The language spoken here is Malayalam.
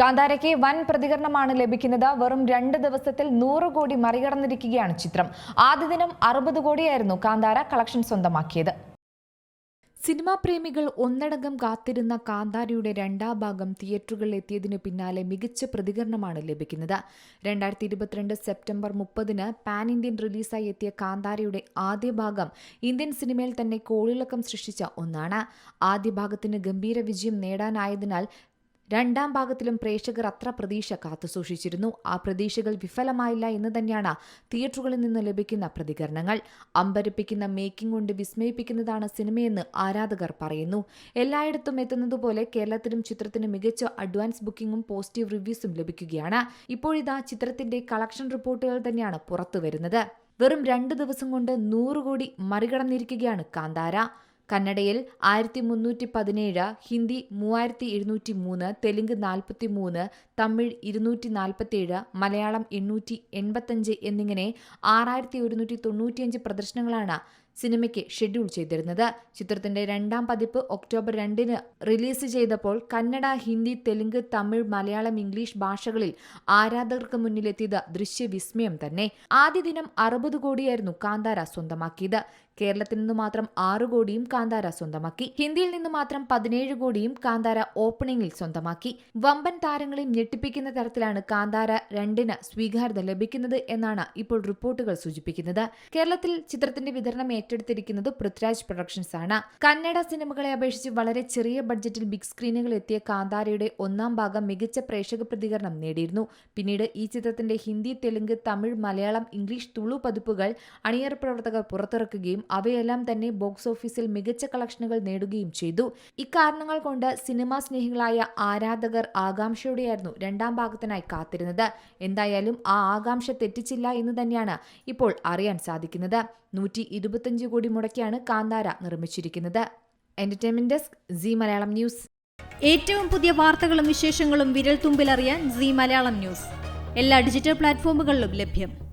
കാന്താരയ്ക്ക് വൻ പ്രതികരണമാണ് ലഭിക്കുന്നത്. വെറും രണ്ട് ദിവസത്തിൽ നൂറ് കോടി മറികടന്നിരിക്കുകയാണ് ചിത്രം. ആദ്യ ദിനം അറുപത് കോടിയായിരുന്നു കാന്താര കളക്ഷൻ സ്വന്തമാക്കിയത്. സിനിമാ പ്രേമികൾ ഒന്നടങ്കം കാത്തിരുന്ന കാന്താരയുടെ രണ്ടാം ഭാഗം തിയേറ്ററുകളിൽ എത്തിയതിനു പിന്നാലെ മികച്ച പ്രതികരണമാണ് ലഭിക്കുന്നത്. രണ്ടായിരത്തി ഇരുപത്തിരണ്ട് സെപ്റ്റംബർ മുപ്പതിന് പാൻ ഇന്ത്യൻ റിലീസായി എത്തിയ കാന്താരയുടെ ആദ്യ ഭാഗം ഇന്ത്യൻ സിനിമയിൽ തന്നെ കോളിളക്കം സൃഷ്ടിച്ച ഒന്നാണ്. ആദ്യ ഭാഗത്തിന് ഗംഭീര വിജയം നേടാനായതിനാൽ രണ്ടാം ഭാഗത്തിലും പ്രേക്ഷകർ അത്ര പ്രതീക്ഷ കാത്തുസൂക്ഷിച്ചിരുന്നു ആ പ്രതീക്ഷകൾ വിഫലമായില്ല എന്ന് തന്നെയാണ് തിയേറ്ററുകളിൽ നിന്ന് ലഭിക്കുന്ന പ്രതികരണങ്ങൾ. അമ്പരപ്പിക്കുന്ന മേക്കിംഗ് കൊണ്ട് വിസ്മയിപ്പിക്കുന്നതാണ് സിനിമയെന്ന് ആരാധകർ പറയുന്നു. എല്ലായിടത്തും എത്തുന്നതുപോലെ കേരളത്തിലും ചിത്രത്തിന് മികച്ച അഡ്വാൻസ് ബുക്കിംഗും പോസിറ്റീവ് റിവ്യൂസും ലഭിക്കുകയാണ്. ഇപ്പോഴിതാ ചിത്രത്തിന്റെ കളക്ഷൻ റിപ്പോർട്ടുകൾ തന്നെയാണ് പുറത്തുവരുന്നത്. വെറും രണ്ട് ദിവസം കൊണ്ട് നൂറ് കോടി മറികടന്നിരിക്കുകയാണ് കാന്താര. കന്നഡയിൽ ആയിരത്തി മുന്നൂറ്റി പതിനേഴ് ഹിന്ദി മൂവായിരത്തി എഴുന്നൂറ്റി മൂന്ന് തെലുങ്ക് നാൽപ്പത്തി മൂന്ന് തമിഴ് ഇരുന്നൂറ്റി നാൽപ്പത്തേഴ് മലയാളം എണ്ണൂറ്റി എൺപത്തഞ്ച് എന്നിങ്ങനെ ആറായിരത്തി ഒരുന്നൂറ്റി തൊണ്ണൂറ്റിയഞ്ച് പ്രദർശനങ്ങളാണ് സിനിമയ്ക്ക് ഷെഡ്യൂൾ ചെയ്തിരുന്നത്. ചിത്രത്തിന്റെ രണ്ടാം പതിപ്പ് ഒക്ടോബർ രണ്ടിന് റിലീസ് ചെയ്തപ്പോൾ കന്നഡ ഹിന്ദി തെലുങ്ക് തമിഴ് മലയാളം ഇംഗ്ലീഷ് ഭാഷകളിൽ ആരാധകർക്ക് മുന്നിലെത്തിയത് ദൃശ്യവിസ്മയം തന്നെ. ആദ്യ ദിനം അറുപത് കോടിയായിരുന്നു കാന്താര സ്വന്തമാക്കിയത്. കേരളത്തിൽ നിന്ന് മാത്രം ആറ് കോടിയും കാന്താര സ്വന്തമാക്കി. ഹിന്ദിയിൽ നിന്ന് മാത്രം പതിനേഴ് കോടിയും കാന്താര ഓപ്പണിംഗിൽ സ്വന്തമാക്കി. വമ്പൻ താരങ്ങളെ ഞെട്ടിപ്പിക്കുന്ന തരത്തിലാണ് കാന്താര രണ്ടിന് സ്വീകാര്യത ലഭിക്കുന്നത് എന്നാണ് ഇപ്പോൾ റിപ്പോർട്ടുകൾ സൂചിപ്പിക്കുന്നത്. കേരളത്തിൽ ചിത്രത്തിന്റെ വിതരണം ഏറ്റെടുത്തിരിക്കുന്നത് പൃഥ്വിരാജ് പ്രൊഡക്ഷൻസ് ആണ്. കന്നഡ സിനിമകളെ അപേക്ഷിച്ച് വളരെ ചെറിയ ബഡ്ജറ്റിൽ ബിഗ് സ്ക്രീനുകൾ എത്തിയ കാന്താരയുടെ ഒന്നാം ഭാഗം മികച്ച പ്രേക്ഷക പ്രതികരണം നേടിയിരുന്നു. പിന്നീട് ഈ ചിത്രത്തിന്റെ ഹിന്ദി തെലുങ്ക് തമിഴ് മലയാളം ഇംഗ്ലീഷ് തുളു പതിപ്പുകൾ അണിയറ പ്രവർത്തകർ പുറത്തിറക്കുകയും അവയെല്ലാം തന്നെ ബോക്സ് ഓഫീസിൽ മികച്ച കളക്ഷനുകൾ നേടുകയും ചെയ്തു. ഇക്കാരണങ്ങൾ കൊണ്ട് സിനിമാ സ്നേഹികളായ ആരാധകർ ആകാംക്ഷയോടെയായിരുന്നു രണ്ടാം ഭാഗത്തിനായി കാത്തിരുന്നത്. എന്തായാലും ആ ആകാംക്ഷ തെറ്റിച്ചില്ല എന്ന് തന്നെയാണ് ഇപ്പോൾ അറിയാൻ സാധിക്കുന്നത്. നൂറ്റി ഇരുപത്തിയഞ്ച് കോടി മുടക്കിയാണ് കാന്താര നിർമ്മിച്ചിരിക്കുന്നത്. Entertainment desk Zee Malayalam news. ഏറ്റവും പുതിയ വാർത്തകളും വിശേഷങ്ങളും വിരൽ തുമ്പിലറിയാൻ സി മലയാളം ന്യൂസ്. എല്ലാ ഡിജിറ്റൽ പ്ലാറ്റ്ഫോമുകളിലും ലഭ്യം.